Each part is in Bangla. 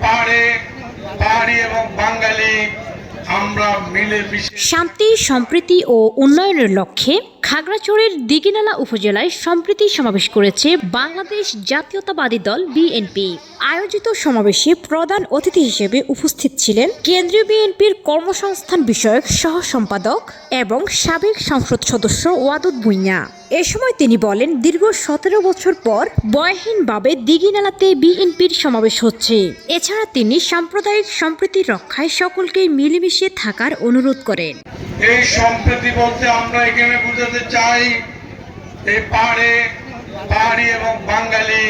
পাহাড়ে এবং বাঙালি আমরা শান্তি সম্প্রীতি ও উন্নয়নের লক্ষ্যে খাগড়াছড়ির দিঘিনালা উপজেলায় সম্প্রীতি সমাবেশ করেছে বাংলাদেশ জাতীয়তাবাদী দল বিএনপি। আয়োজিত সমাবেশে প্রধান অতিথি হিসেবে উপস্থিত ছিলেন কেন্দ্রীয় বিএনপির কর্মসংস্থান বিষয়ক সহ সম্পাদক এবং সাবেক সংসদ সদস্য ওয়াদুদ ভুঁইয়া। এ সময় তিনি বলেন, দীর্ঘ সতেরো বছর পর বয়হীনভাবে দিঘিনালাতে বিএনপির সমাবেশ হচ্ছে। এছাড়া তিনি সাম্প্রদায়িক সম্প্রীতি রক্ষায় সকলকে মিলেমিশে থাকার অনুরোধ করেন। এই সম্প্রীতি বলতে আমরা এখানে বুঝাতে চাই, এই পাহাড়ে, পাহাড়ি এবং বাঙালি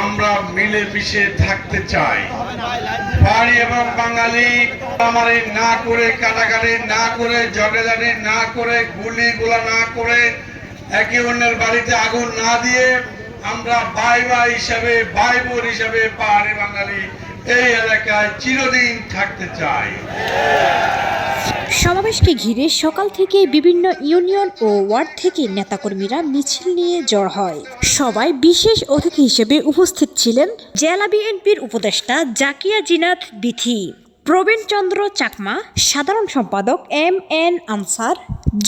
আমরা মিলে মিশে থাকতে চাই। পাহাড়ি এবং বাঙালি আমারে না করে কাটাকাটি, না করে ঝগড়াঝাটি, না করে গুলি গোলা না করে একে অন্যের বাড়িতে আগুন না দিয়ে আমরা ভাই ভাই হিসাবে, ভাই বোন হিসাবে পাহাড়ি বাঙালি এই এলাকায় চিরদিন থাকতে চাই। সমাবেশকে ঘিরে সকাল থেকে বিভিন্ন ইউনিয়ন ও ওয়ার্ড থেকে নেতাকর্মীরা মিছিল নিয়ে জড় হয়। সবাই বিশেষ অতিথি হিসেবে উপস্থিত ছিলেন জেলা বিএনপির উপদেষ্টা জাকিয়া জিনাত বিথি, প্রবীণ চন্দ্র চাকমা, সাধারণ সম্পাদক এম এন আনসার,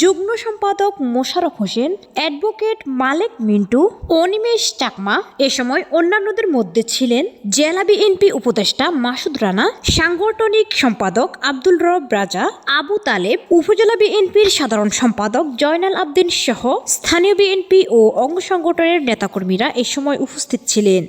যুগ্ম সম্পাদক মোশারফ হোসেন, অ্যাডভোকেট মালেক মিন্টু, অনিমেষ চাকমা, এ সময় অন্যান্যদের মধ্যে ছিলেন জেলা বিএনপি উপদেষ্টা মাসুদ রানা, সাংগঠনিক সম্পাদক আব্দুল রব রাজা আবু তালেব, উপজেলা বিএনপির সাধারণ সম্পাদক জয়নাল আবদিন সহ স্থানীয় বিএনপি ও অঙ্গ সংগঠনের নেতাকর্মীরা এ সময় উপস্থিত ছিলেন।